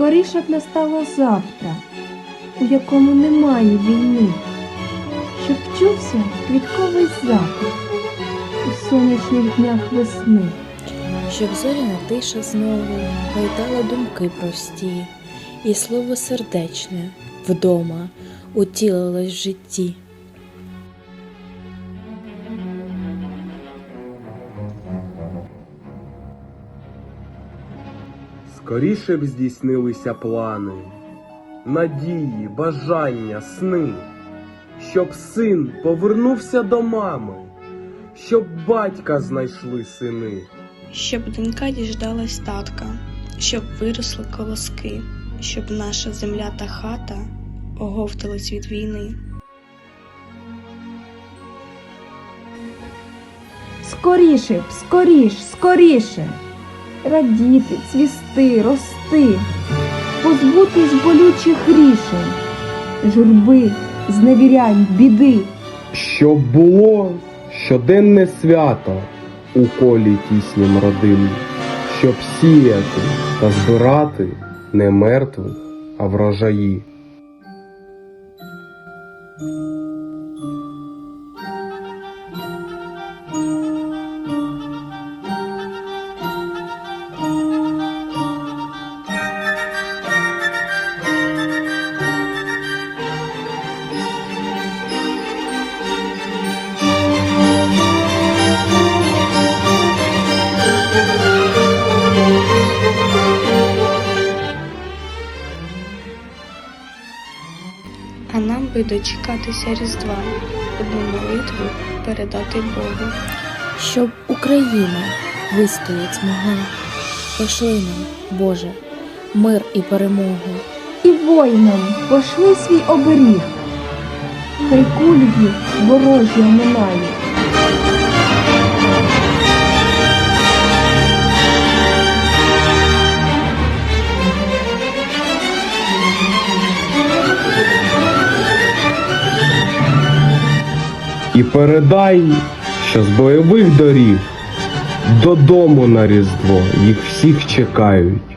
Скоріше б настало завтра, у якому немає війни, щоб чувся квітковий запах у сонячних днях весни. Щоб зоряна тиша знову гойдала думки прості, і слово сердечне вдома утілилось в житті. Скоріше б здійснилися плани, надії, бажання, сни, щоб син повернувся до мами, щоб батька знайшли сини. Щоб донька діждалась татка, щоб виросли колоски, щоб наша земля та хата оговтались від війни. Скоріше б, скоріш, скоріше. Радіти, цвісти, рости, позбутись болючих рішень, журби, зневірянь, біди. Щоб було щоденне свято у колі тіснім родин, щоб сіяти та збирати не мертвих, а врожаї. А нам би дочекатися Різдва, одну молитву передати Богу. Щоб Україна вистоять змогла, пошли нам, Боже, мир і перемогу. І воїнам пошли свій оберіг, хай кульги ворожі оминають. І передай, що з бойових доріг додому на Різдво їх всіх чекають.